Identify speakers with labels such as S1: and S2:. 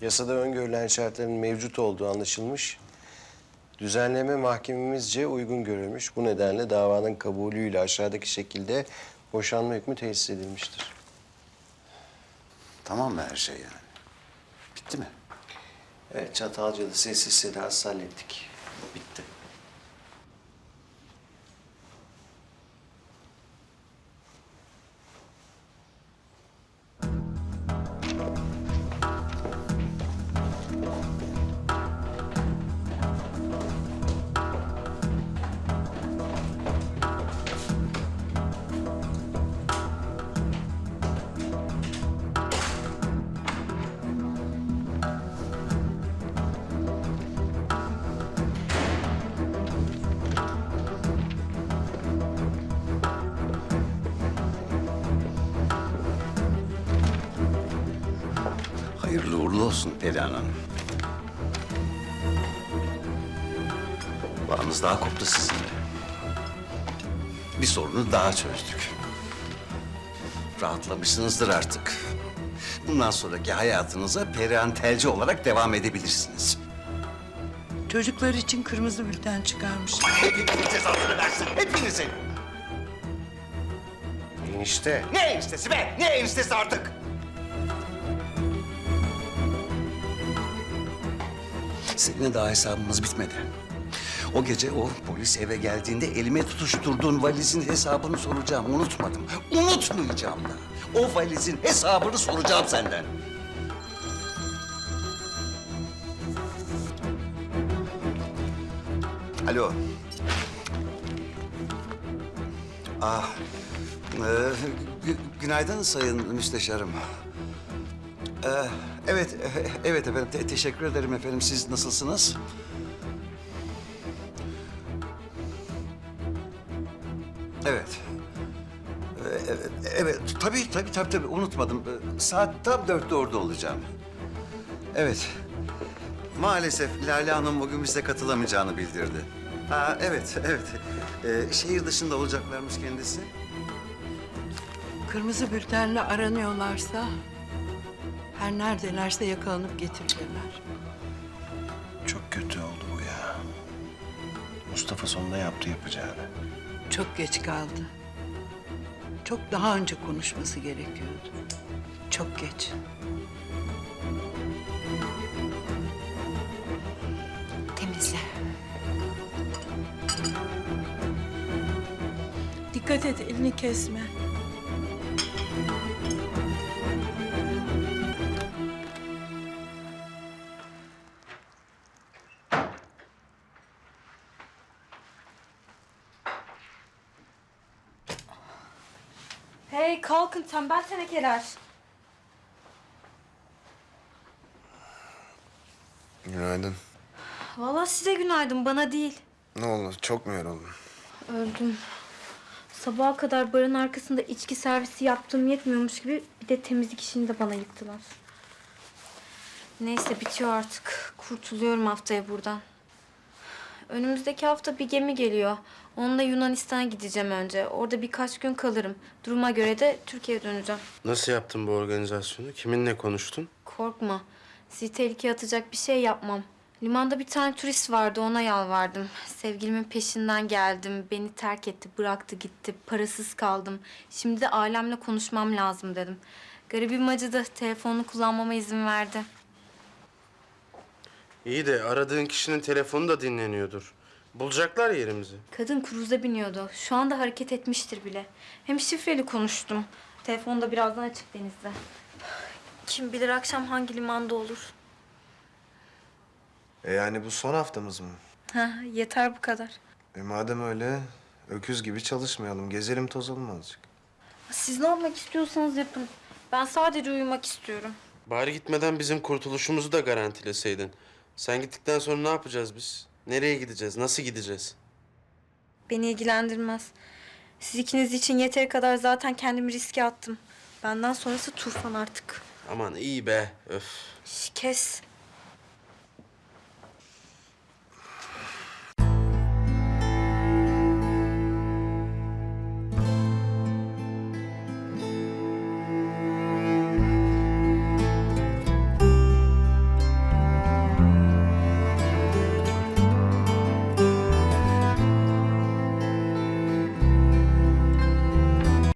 S1: Yasada öngörülen şartların mevcut olduğu anlaşılmış. Düzenleme mahkememizce uygun görülmüş. Bu nedenle davanın kabulüyle aşağıdaki şekilde boşanma hükmü tesis edilmiştir.
S2: Tamam mı her şey yani? Bitti mi?
S1: Evet, Çatalca'da sessiz sedasız hallettik. Bitti.
S2: Hayırlı uğurlu olsun Perihan Hanım. Bağınız daha koptu sizinle. Bir sorunu daha çözdük. Rahatlamışsınızdır artık. Bundan sonraki hayatınıza Perihan Telci olarak devam edebilirsiniz.
S3: Çocuklar için kırmızı bülten çıkarmış.
S2: Hepinizin cezasını versin, hepinizin.
S1: Enişte.
S2: Ne eniştesi be? Ne eniştesi artık? Seninle daha hesabımız bitmedi. O gece o polis eve geldiğinde elime tutuşturduğun valizin hesabını soracağım. Unutmadım. Unutmayacağım da. O valizin hesabını soracağım senden. Alo. Ah, ee, gü- günaydın sayın müsteşarım. Ee, evet, e- evet efendim. Te- teşekkür ederim efendim. Siz nasılsınız? Evet. Ee, evet, tabii, tabii, tabii, tabii. Unutmadım. Ee, Saat tam dörtte orada olacağım. Evet. Maalesef Lale Hanım bugün bize katılamayacağını bildirdi. Aa, evet, evet. Ee, şehir dışında olacaklarmış kendisi.
S3: Kırmızı bültenle aranıyorlarsa... ...her neredelerse yakalanıp getirirler.
S1: Çok kötü oldu bu ya. Mustafa sonunda yaptı yapacağını.
S3: Çok geç kaldı. Çok daha önce konuşması gerekiyordu. Çok geç.
S4: Temizle.
S3: Dikkat et elini kesme.
S4: Hey kalkın tembel tenekeler.
S5: Günaydın.
S4: Vallahi size günaydın bana değil.
S5: Ne oldu? Çok mu yoruldun?
S4: Öldüm. Sabaha kadar barın arkasında içki servisi yaptığım yetmiyormuş gibi bir de temizlik işini de bana yıktılar. Neyse bitiyor artık. Kurtuluyorum haftaya buradan. Önümüzdeki hafta bir gemi geliyor. Onunla Yunanistan'a gideceğim önce. Orada birkaç gün kalırım. Duruma göre de Türkiye'ye döneceğim.
S5: Nasıl yaptın bu organizasyonu? Kiminle konuştun?
S4: Korkma. Sizi tehlikeye atacak bir şey yapmam. Limanda bir tane turist vardı ona yalvardım. Sevgilimin peşinden geldim. Beni terk etti, bıraktı gitti. Parasız kaldım. Şimdi de ailemle konuşmam lazım dedim. Garibim acıdı. Telefonunu kullanmama izin verdi.
S5: İyi de aradığın kişinin telefonu da dinleniyordur. Bulacaklar yerimizi.
S4: Kadın kruza biniyordu. Şu anda hareket etmiştir bile. Hem şifreli konuştum. Telefon da birazdan açık denizde. Kim bilir akşam hangi limanda olur.
S5: E yani bu son haftamız mı?
S4: Ha, yeter bu kadar.
S5: E madem öyle öküz gibi çalışmayalım. Gezelim tozalım azıcık.
S4: Siz ne yapmak istiyorsanız yapın. Ben sadece uyumak istiyorum.
S6: Bari gitmeden bizim kurtuluşumuzu da garantileseydin. Sen gittikten sonra ne yapacağız biz? Nereye gideceğiz? Nasıl gideceğiz?
S4: Beni ilgilendirmez. Siz ikiniz için yeteri kadar zaten kendimi riske attım. Benden sonrası Tufan artık.
S6: Aman iyi be. Öf.
S4: Şş, kes.